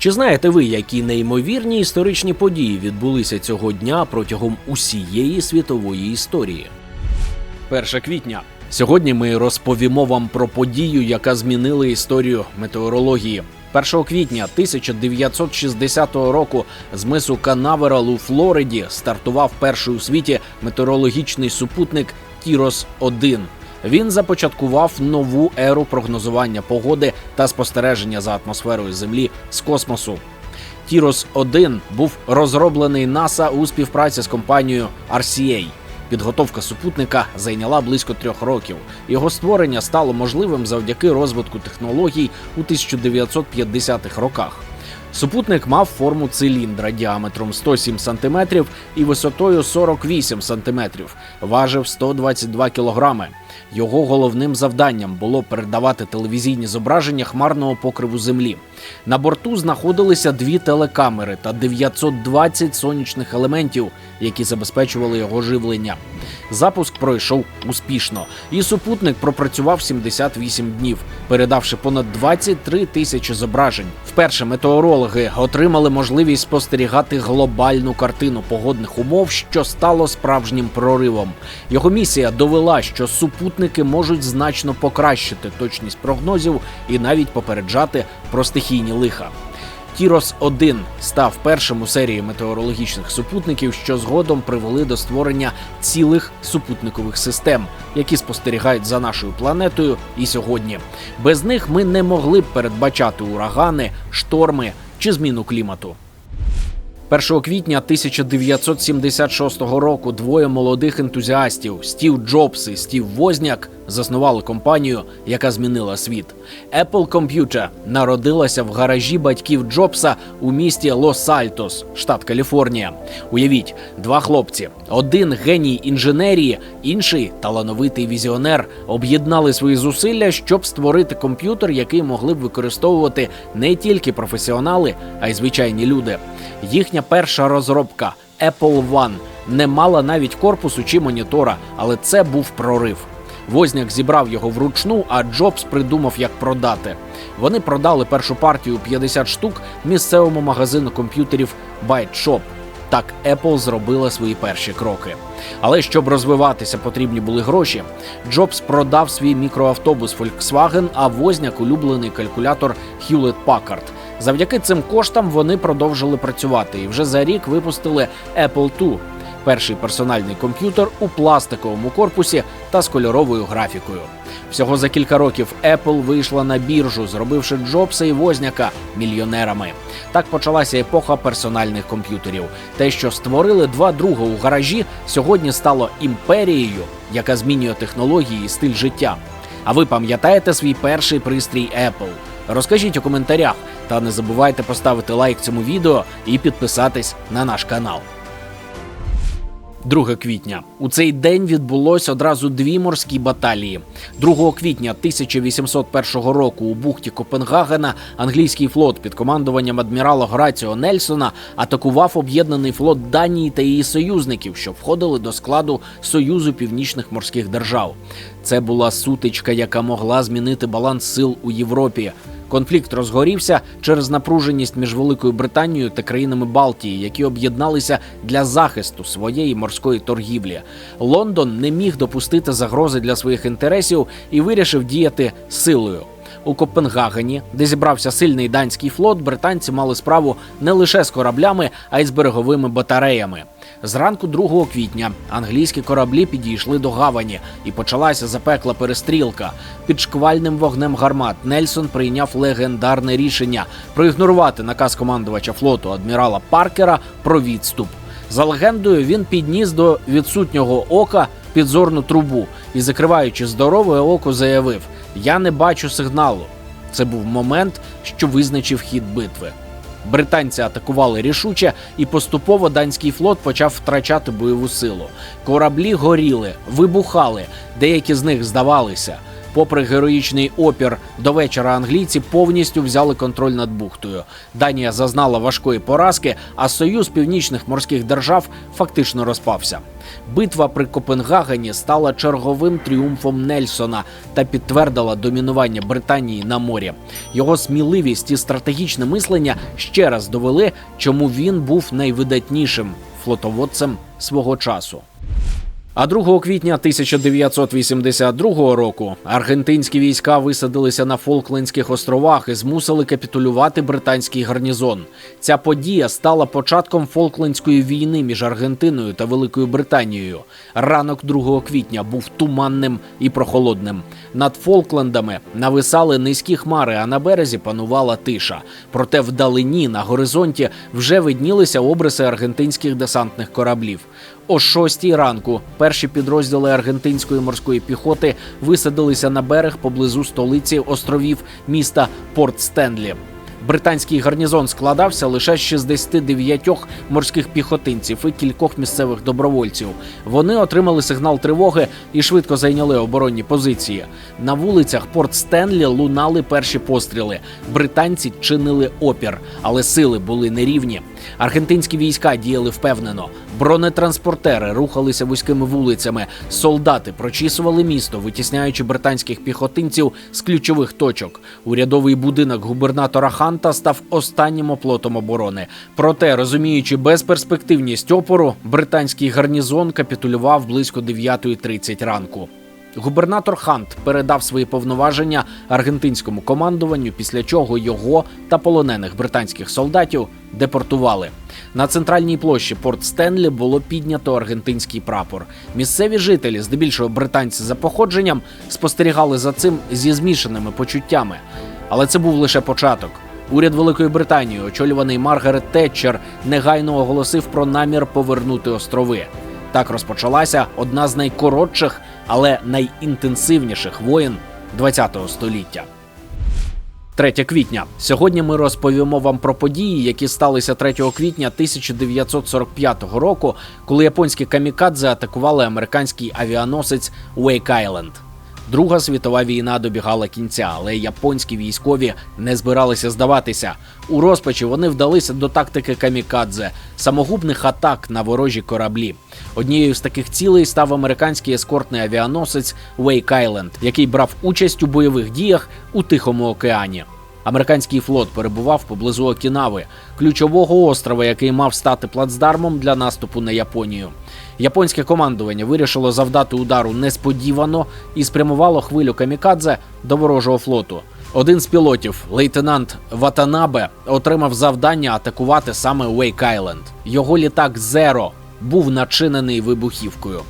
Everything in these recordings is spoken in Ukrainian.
Чи знаєте ви, які неймовірні історичні події відбулися цього дня протягом усієї світової історії? 1 квітня. Сьогодні ми розповімо вам про подію, яка змінила історію метеорології. 1 квітня 1960 року з мису Канаверал у Флориді стартував перший у світі метеорологічний супутник Тірос 1 Він започаткував нову еру прогнозування погоди та спостереження за атмосферою Землі з космосу. Тірос 1 був розроблений НАСА у співпраці з компанією RCA. Підготовка супутника зайняла близько трьох років. Його створення стало можливим завдяки розвитку технологій у 1950-х роках. Супутник мав форму циліндра діаметром 107 см і висотою 48 см, важив 122 кг. Його головним завданням було передавати телевізійні зображення хмарного покриву землі. На борту знаходилися дві телекамери та 920 сонячних елементів, які забезпечували його живлення. Запуск пройшов успішно, і супутник пропрацював 78 днів, передавши понад 23 тисячі зображень. Вперше метеорологи отримали можливість спостерігати глобальну картину погодних умов, що стало справжнім проривом. Його місія довела, що супутники можуть значно покращити точність прогнозів і навіть попереджати про стихійні лиха. Тірос 1 став першим у серії метеорологічних супутників, що згодом привели до створення цілих супутникових систем, які спостерігають за нашою планетою і сьогодні. Без них ми не могли б передбачати урагани, шторми чи зміну клімату. 1 квітня 1976 року двоє молодих ентузіастів Стів Джобс і Стів Возняк заснували компанію, яка змінила світ. Apple Computer народилася в гаражі батьків Джобса у місті Лос-Альтос, штат Каліфорнія. Уявіть, два хлопці: один геній інженерії, інший талановитий візіонер, об'єднали свої зусилля, щоб створити комп'ютер, який могли б використовувати не тільки професіонали, а й звичайні люди. Їхня перша розробка Apple One не мала навіть корпусу чи монітора, але це був прорив. Возняк зібрав його вручну, а Джобс придумав, як продати. Вони продали першу партію 50 штук місцевому магазину комп'ютерів Byte Shop. Так Apple зробила свої перші кроки. Але щоб розвиватися, потрібні були гроші. Джобс продав свій мікроавтобус Volkswagen, а Возняк улюблений калькулятор Hewlett Packard. Завдяки цим коштам вони продовжили працювати і вже за рік випустили Apple II – перший персональний комп'ютер у пластиковому корпусі та з кольоровою графікою. Всього за кілька років Apple вийшла на біржу, зробивши Джобса і Возняка мільйонерами. Так почалася епоха персональних комп'ютерів. Те, що створили два друга у гаражі, сьогодні стало імперією, яка змінює технології і стиль життя. А ви пам'ятаєте свій перший пристрій Apple? Розкажіть у коментарях та не забувайте поставити лайк цьому відео і підписатись на наш канал. 2 квітня у цей день відбулось одразу дві морські баталії. 2 квітня 1801 року у бухті Копенгагена англійський флот під командуванням адмірала Граціо Нельсона атакував об'єднаний флот Данії та її союзників, що входили до складу Союзу Північних морських держав. Це була сутичка, яка могла змінити баланс сил у Європі. Конфлікт розгорівся через напруженість між Великою Британією та країнами Балтії, які об'єдналися для захисту своєї морської торгівлі. Лондон не міг допустити загрози для своїх інтересів і вирішив діяти силою. У Копенгагені, де зібрався сильний данський флот, британці мали справу не лише з кораблями, а й з береговими батареями. Зранку 2 квітня англійські кораблі підійшли до гавані, і почалася запекла перестрілка. Під шквальним вогнем гармат Нельсон прийняв легендарне рішення проігнорувати наказ командувача флоту адмірала Паркера про відступ. За легендою, він підніс до відсутнього ока підзорну трубу і, закриваючи здорове око, заявив: Я не бачу сигналу. Це був момент, що визначив хід битви. Британці атакували рішуче, і поступово данський флот почав втрачати бойову силу. Кораблі горіли, вибухали, деякі з них здавалися. Попри героїчний опір до вечора англійці повністю взяли контроль над бухтою. Данія зазнала важкої поразки, а союз північних морських держав фактично розпався. Битва при Копенгагені стала черговим тріумфом Нельсона та підтвердила домінування Британії на морі. Його сміливість і стратегічне мислення ще раз довели, чому він був найвидатнішим флотоводцем свого часу. А 2 квітня 1982 року аргентинські війська висадилися на Фолклендських островах і змусили капітулювати британський гарнізон. Ця подія стала початком Фолклендської війни між Аргентиною та Великою Британією. Ранок 2 квітня був туманним і прохолодним. Над Фолклендами нависали низькі хмари, а на березі панувала тиша. Проте вдалині на горизонті вже виднілися обриси аргентинських десантних кораблів. О 6 ранку перші підрозділи аргентинської морської піхоти висадилися на берег поблизу столиці островів міста Порт Стенлі. Британський гарнізон складався лише з 69 морських піхотинців і кількох місцевих добровольців. Вони отримали сигнал тривоги і швидко зайняли оборонні позиції. На вулицях Порт Стенлі лунали перші постріли. Британці чинили опір, але сили були нерівні. Аргентинські війська діяли впевнено. Бронетранспортери рухалися вузькими вулицями. Солдати прочісували місто, витісняючи британських піхотинців з ключових точок. Урядовий будинок губернатора Ханта став останнім оплотом оборони. Проте, розуміючи безперспективність опору, британський гарнізон капітулював близько 9.30 ранку. Губернатор Хант передав свої повноваження аргентинському командуванню, після чого його та полонених британських солдатів депортували. На центральній площі Порт Стенлі було піднято аргентинський прапор. Місцеві жителі, здебільшого британці за походженням, спостерігали за цим зі змішаними почуттями. Але це був лише початок. Уряд Великої Британії, очолюваний Маргарет Тетчер, негайно оголосив про намір повернути острови. Так розпочалася одна з найкоротших, але найінтенсивніших воєн ХХ століття. 3 квітня. Сьогодні ми розповімо вам про події, які сталися 3 квітня 1945 року, коли японські камікадзе атакували американський авіаносець Уейк Айленд. Друга світова війна добігала кінця, але японські військові не збиралися здаватися. У розпачі вони вдалися до тактики камікадзе, самогубних атак на ворожі кораблі. Однією з таких цілей став американський ескортний авіаносець Wake Island, який брав участь у бойових діях у Тихому океані. Американський флот перебував поблизу Окінави, ключового острова, який мав стати плацдармом для наступу на Японію. Японське командування вирішило завдати удару несподівано і спрямувало хвилю камікадзе до ворожого флоту. Один з пілотів, лейтенант Ватанабе, отримав завдання атакувати саме Уейк Айленд. Його літак Зеро був начинений вибухівкою.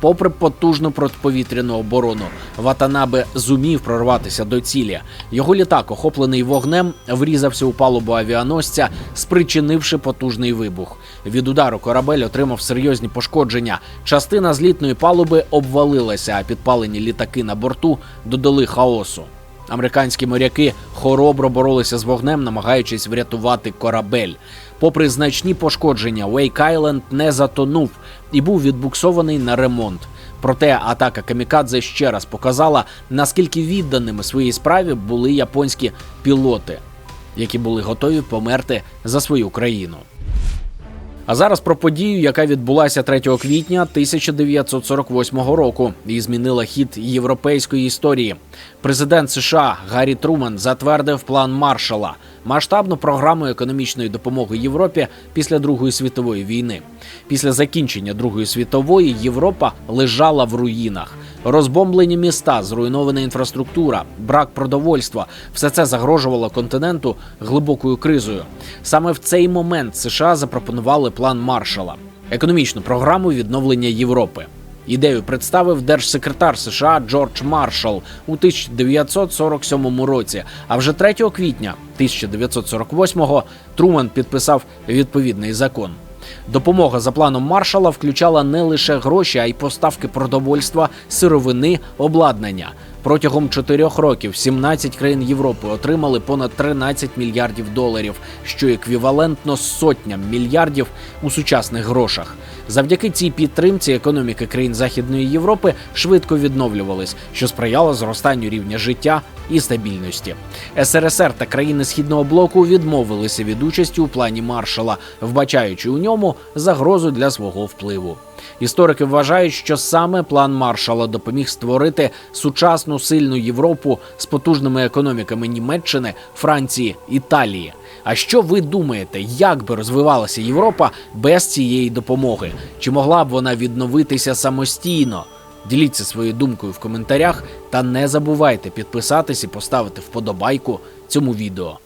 Попри потужну протиповітряну оборону, Ватанабе зумів прорватися до цілі. Його літак, охоплений вогнем, врізався у палубу авіаносця, спричинивши потужний вибух. Від удару корабель отримав серйозні пошкодження. Частина злітної палуби обвалилася, а підпалені літаки на борту додали хаосу. Американські моряки хоробро боролися з вогнем, намагаючись врятувати корабель. Попри значні пошкодження, Уейк Айленд не затонув і був відбуксований на ремонт. Проте атака Камікадзе ще раз показала, наскільки відданими своїй справі були японські пілоти, які були готові померти за свою країну. А зараз про подію, яка відбулася 3 квітня 1948 року і змінила хід європейської історії. Президент США Гаррі Труман затвердив план Маршала, масштабну програму економічної допомоги Європі після Другої світової війни. Після закінчення Другої світової Європа лежала в руїнах. Розбомблені міста, зруйнована інфраструктура, брак продовольства все це загрожувало континенту глибокою кризою. Саме в цей момент США запропонували план Маршала, економічну програму відновлення Європи. Ідею представив держсекретар США Джордж Маршал у 1947 році. А вже 3 квітня 1948-го Труман підписав відповідний закон. Допомога за планом маршала включала не лише гроші, а й поставки продовольства, сировини, обладнання. Протягом чотирьох років 17 країн Європи отримали понад 13 мільярдів доларів, що еквівалентно сотням мільярдів у сучасних грошах. Завдяки цій підтримці економіки країн Західної Європи швидко відновлювались, що сприяло зростанню рівня життя і стабільності. СРСР та країни східного блоку відмовилися від участі у плані маршала, вбачаючи у ньому загрозу для свого впливу. Історики вважають, що саме план маршала допоміг створити сучасну сильну Європу з потужними економіками Німеччини, Франції, Італії. А що ви думаєте, як би розвивалася Європа без цієї допомоги? Чи могла б вона відновитися самостійно? Діліться своєю думкою в коментарях та не забувайте підписатись і поставити вподобайку цьому відео.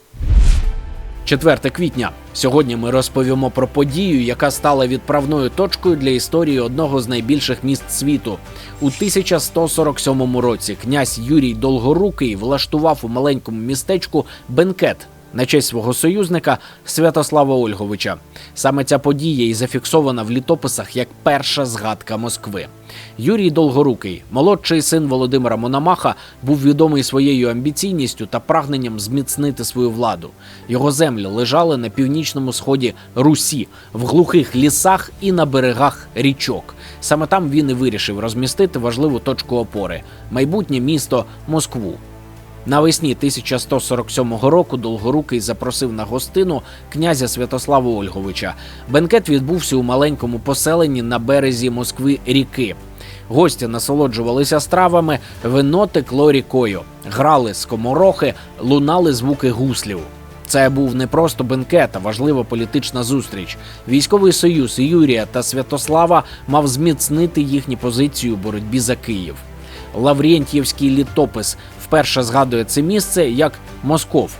4 квітня. Сьогодні ми розповімо про подію, яка стала відправною точкою для історії одного з найбільших міст світу. У 1147 році князь Юрій Долгорукий влаштував у маленькому містечку бенкет на честь свого союзника Святослава Ольговича. Саме ця подія і зафіксована в літописах як перша згадка Москви. Юрій Долгорукий, молодший син Володимира Мономаха, був відомий своєю амбіційністю та прагненням зміцнити свою владу. Його землі лежали на північному сході Русі, в глухих лісах і на берегах річок. Саме там він і вирішив розмістити важливу точку опори майбутнє місто Москву. Навесні 1147 року Долгорукий запросив на гостину князя Святослава Ольговича. Бенкет відбувся у маленькому поселенні на березі Москви ріки. Гості насолоджувалися стравами, вино текло рікою, грали скоморохи, лунали звуки гуслів. Це був не просто бенкет, а важлива політична зустріч. Військовий союз Юрія та Святослава мав зміцнити їхні позиції у боротьбі за Київ. Лаврєнтьєвський літопис вперше згадує це місце як Москов.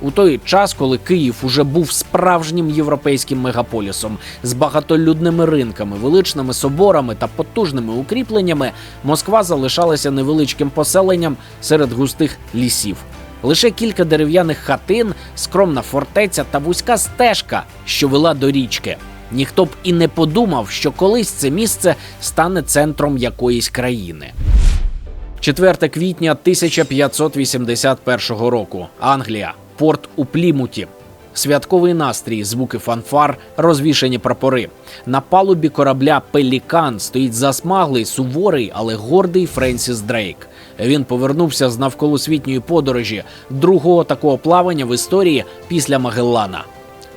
У той час, коли Київ уже був справжнім європейським мегаполісом з багатолюдними ринками, величними соборами та потужними укріпленнями, Москва залишалася невеличким поселенням серед густих лісів. Лише кілька дерев'яних хатин, скромна фортеця та вузька стежка, що вела до річки. Ніхто б і не подумав, що колись це місце стане центром якоїсь країни. 4 квітня 1581 року. Англія, порт у Плімуті. Святковий настрій, звуки фанфар, розвішені прапори. На палубі корабля Пелікан стоїть засмаглий, суворий, але гордий Френсіс Дрейк. Він повернувся з навколосвітньої подорожі, другого такого плавання в історії після Магеллана.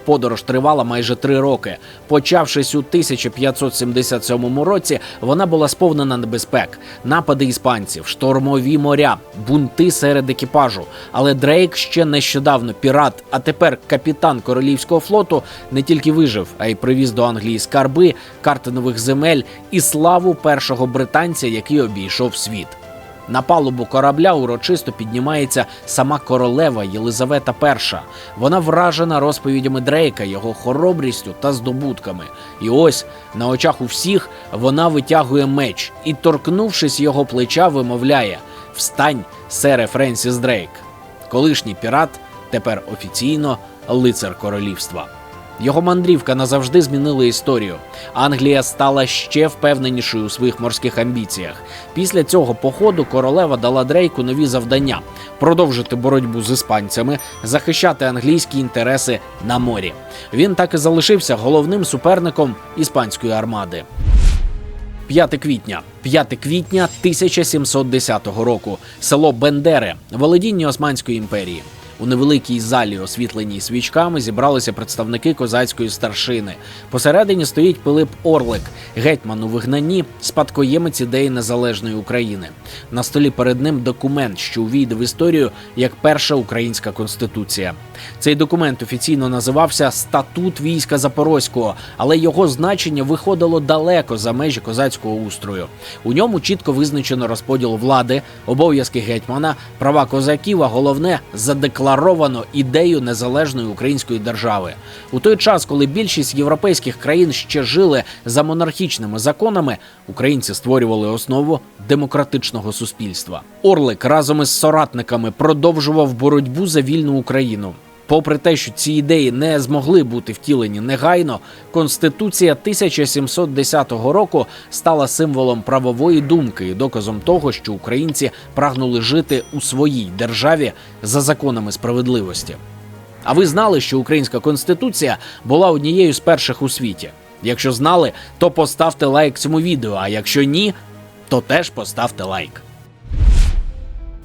Подорож тривала майже три роки. Почавшись у 1577 році, вона була сповнена небезпек, напади іспанців, штормові моря, бунти серед екіпажу. Але Дрейк ще нещодавно пірат, а тепер капітан королівського флоту не тільки вижив, а й привіз до Англії скарби, карти нових земель і славу першого британця, який обійшов світ. На палубу корабля урочисто піднімається сама королева Єлизавета І. Вона вражена розповідями Дрейка, його хоробрістю та здобутками. І ось на очах у всіх вона витягує меч і, торкнувшись його плеча, вимовляє: Встань, сере Френсіс Дрейк. Колишній пірат тепер офіційно лицар королівства. Його мандрівка назавжди змінила історію. Англія стала ще впевненішою у своїх морських амбіціях. Після цього походу королева дала Дрейку нові завдання: продовжити боротьбу з іспанцями, захищати англійські інтереси на морі. Він так і залишився головним суперником іспанської армади. 5 квітня, 5 квітня 1710 року. Село Бендере, володіння Османської імперії. У невеликій залі, освітленій свічками, зібралися представники козацької старшини. Посередині стоїть Пилип Орлик, гетьман у вигнанні, спадкоємець ідеї незалежної України. На столі перед ним документ, що увійде в історію як перша українська конституція. Цей документ офіційно називався Статут війська Запорозького, але його значення виходило далеко за межі козацького устрою. У ньому чітко визначено розподіл влади, обов'язки гетьмана, права козаків, а головне задекларовано ідею незалежної української держави. У той час, коли більшість європейських країн ще жили за монархічними законами, українці створювали основу демократичного суспільства. Орлик разом із соратниками продовжував боротьбу за вільну Україну. Попри те, що ці ідеї не змогли бути втілені негайно, Конституція 1710 року стала символом правової думки і доказом того, що українці прагнули жити у своїй державі за законами справедливості. А ви знали, що українська конституція була однією з перших у світі? Якщо знали, то поставте лайк цьому відео. А якщо ні, то теж поставте лайк.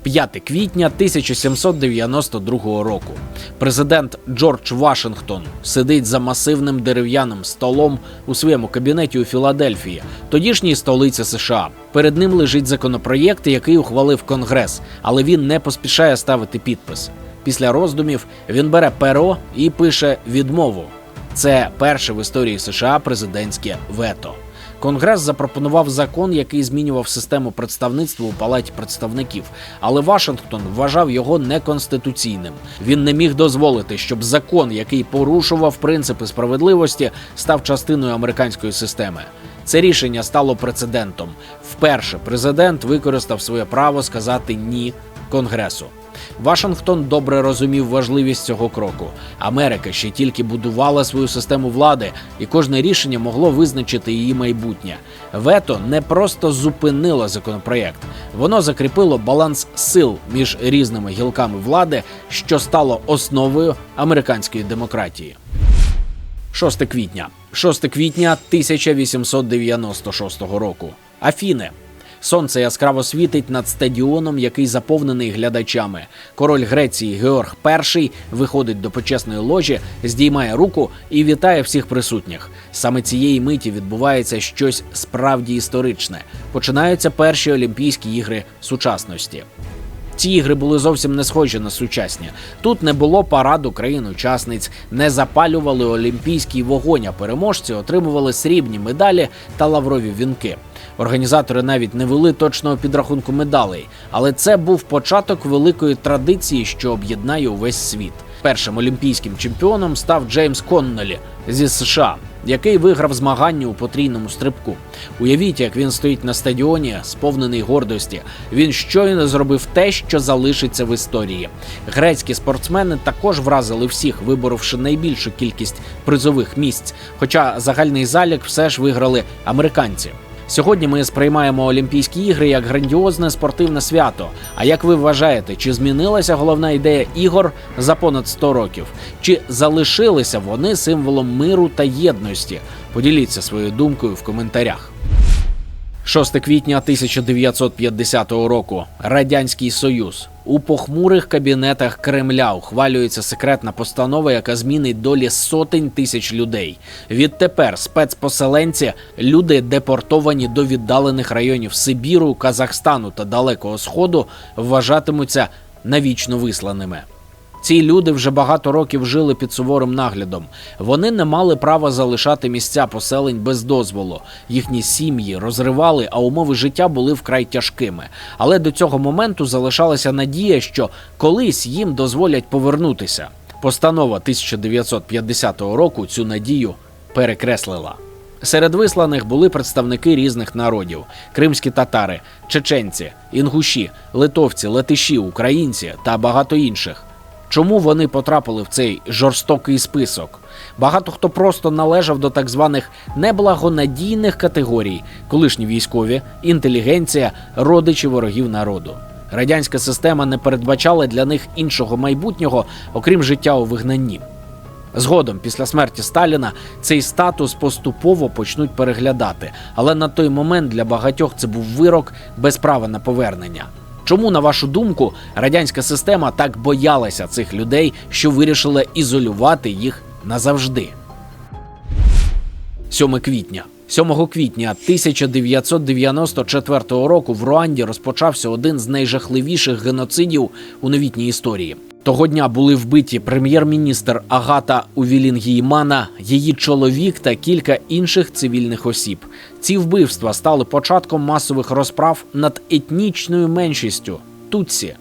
5 квітня 1792 року. Президент Джордж Вашингтон сидить за масивним дерев'яним столом у своєму кабінеті у Філадельфії, тодішній столиці США. Перед ним лежить законопроєкт, який ухвалив Конгрес, але він не поспішає ставити підпис. Після роздумів він бере перо і пише відмову. Це перше в історії США президентське вето. Конгрес запропонував закон, який змінював систему представництва у палаті представників, але Вашингтон вважав його неконституційним. Він не міг дозволити, щоб закон, який порушував принципи справедливості, став частиною американської системи. Це рішення стало прецедентом. Вперше президент використав своє право сказати ні Конгресу. Вашингтон добре розумів важливість цього кроку. Америка ще тільки будувала свою систему влади, і кожне рішення могло визначити її майбутнє. Вето не просто зупинило законопроєкт, воно закріпило баланс сил між різними гілками влади, що стало основою американської демократії. 6 квітня. 6 квітня 1896 року. Афіни. Сонце яскраво світить над стадіоном, який заповнений глядачами. Король Греції Георг І виходить до почесної ложі, здіймає руку і вітає всіх присутніх. Саме цієї миті відбувається щось справді історичне. Починаються перші Олімпійські ігри сучасності. Ці ігри були зовсім не схожі на сучасні. Тут не було параду країн-учасниць, не запалювали олімпійський вогонь, а переможці отримували срібні медалі та лаврові вінки. Організатори навіть не вели точного підрахунку медалей, але це був початок великої традиції, що об'єднає увесь світ. Першим олімпійським чемпіоном став Джеймс Коннолі зі США, який виграв змагання у потрійному стрибку. Уявіть, як він стоїть на стадіоні, сповнений гордості. Він щойно зробив те, що залишиться в історії. Грецькі спортсмени також вразили всіх, виборовши найбільшу кількість призових місць. Хоча загальний залік все ж виграли американці. Сьогодні ми сприймаємо Олімпійські ігри як грандіозне спортивне свято. А як ви вважаєте, чи змінилася головна ідея ігор за понад 100 років? Чи залишилися вони символом миру та єдності? Поділіться своєю думкою в коментарях. 6 квітня 1950 року Радянський Союз у похмурих кабінетах Кремля ухвалюється секретна постанова, яка змінить долі сотень тисяч людей. Відтепер спецпоселенці, люди депортовані до віддалених районів Сибіру, Казахстану та Далекого Сходу, вважатимуться навічно висланими. Ці люди вже багато років жили під суворим наглядом. Вони не мали права залишати місця поселень без дозволу. Їхні сім'ї розривали, а умови життя були вкрай тяжкими. Але до цього моменту залишалася надія, що колись їм дозволять повернутися. Постанова 1950 року цю надію перекреслила. Серед висланих були представники різних народів: кримські татари, чеченці, інгуші, литовці, латиші, українці та багато інших. Чому вони потрапили в цей жорстокий список? Багато хто просто належав до так званих неблагонадійних категорій: колишні військові, інтелігенція, родичі ворогів народу. Радянська система не передбачала для них іншого майбутнього, окрім життя у вигнанні. Згодом, після смерті Сталіна, цей статус поступово почнуть переглядати, але на той момент для багатьох це був вирок без права на повернення. Чому, на вашу думку, радянська система так боялася цих людей, що вирішила ізолювати їх назавжди? 7 квітня. 7 квітня 1994 року в Руанді розпочався один з найжахливіших геноцидів у новітній історії. Того дня були вбиті прем'єр-міністр Агата Увілінгіймана, її чоловік та кілька інших цивільних осіб. Ці вбивства стали початком масових розправ над етнічною меншістю Тутсі.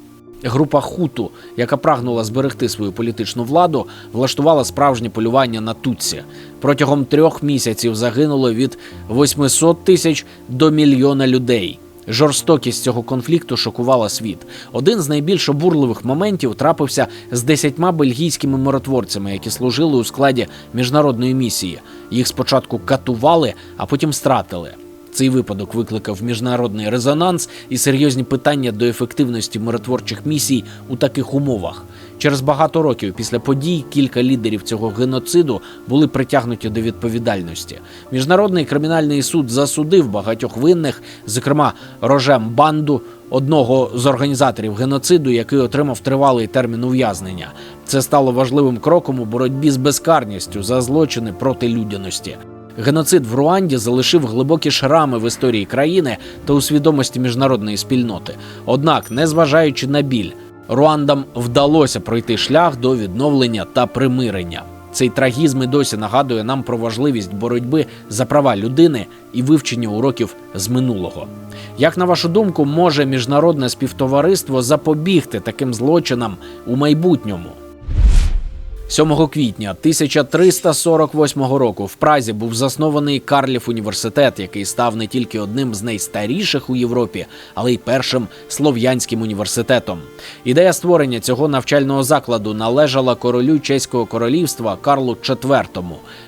Група Хуту, яка прагнула зберегти свою політичну владу, влаштувала справжнє полювання на Тутсі. Протягом трьох місяців загинуло від 800 тисяч до мільйона людей. Жорстокість цього конфлікту шокувала світ. Один з найбільш обурливих моментів трапився з десятьма бельгійськими миротворцями, які служили у складі міжнародної місії. Їх спочатку катували, а потім стратили. Цей випадок викликав міжнародний резонанс і серйозні питання до ефективності миротворчих місій у таких умовах. Через багато років після подій кілька лідерів цього геноциду були притягнуті до відповідальності. Міжнародний кримінальний суд засудив багатьох винних, зокрема Рожем Банду, одного з організаторів геноциду, який отримав тривалий термін ув'язнення. Це стало важливим кроком у боротьбі з безкарністю за злочини проти людяності. Геноцид в Руанді залишив глибокі шрами в історії країни та у свідомості міжнародної спільноти. Однак, незважаючи на біль, Руандам вдалося пройти шлях до відновлення та примирення. Цей трагізм і досі нагадує нам про важливість боротьби за права людини і вивчення уроків з минулого. Як на вашу думку, може міжнародне співтовариство запобігти таким злочинам у майбутньому? 7 квітня 1348 року в Празі був заснований Карлів університет, який став не тільки одним з найстаріших у Європі, але й першим слов'янським університетом. Ідея створення цього навчального закладу належала королю чеського королівства Карлу IV.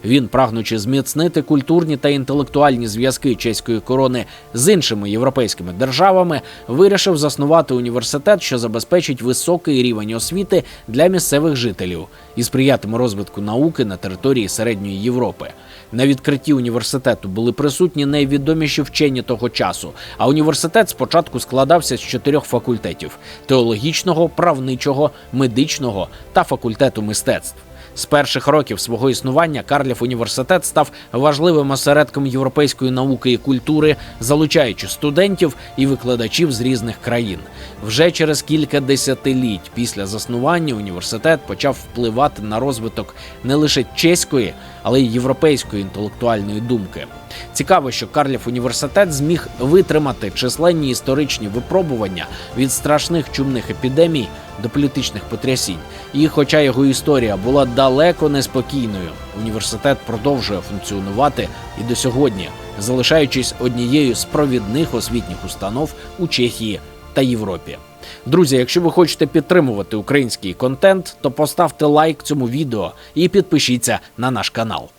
Він, прагнучи зміцнити культурні та інтелектуальні зв'язки чеської корони з іншими європейськими державами, вирішив заснувати університет, що забезпечить високий рівень освіти для місцевих жителів і сприятиме розвитку науки на території середньої Європи. На відкритті університету були присутні найвідоміші вчені того часу. А університет спочатку складався з чотирьох факультетів: теологічного, правничого, медичного та факультету мистецтв. З перших років свого існування Карлів університет став важливим осередком європейської науки і культури, залучаючи студентів і викладачів з різних країн. Вже через кілька десятиліть після заснування університет почав впливати на розвиток не лише чеської, але й європейської інтелектуальної думки. Цікаво, що Карлів університет зміг витримати численні історичні випробування від страшних чумних епідемій до політичних потрясінь. І, хоча його історія була далеко неспокійною, університет продовжує функціонувати і до сьогодні, залишаючись однією з провідних освітніх установ у Чехії та Європі. Друзі, якщо ви хочете підтримувати український контент, то поставте лайк цьому відео і підпишіться на наш канал.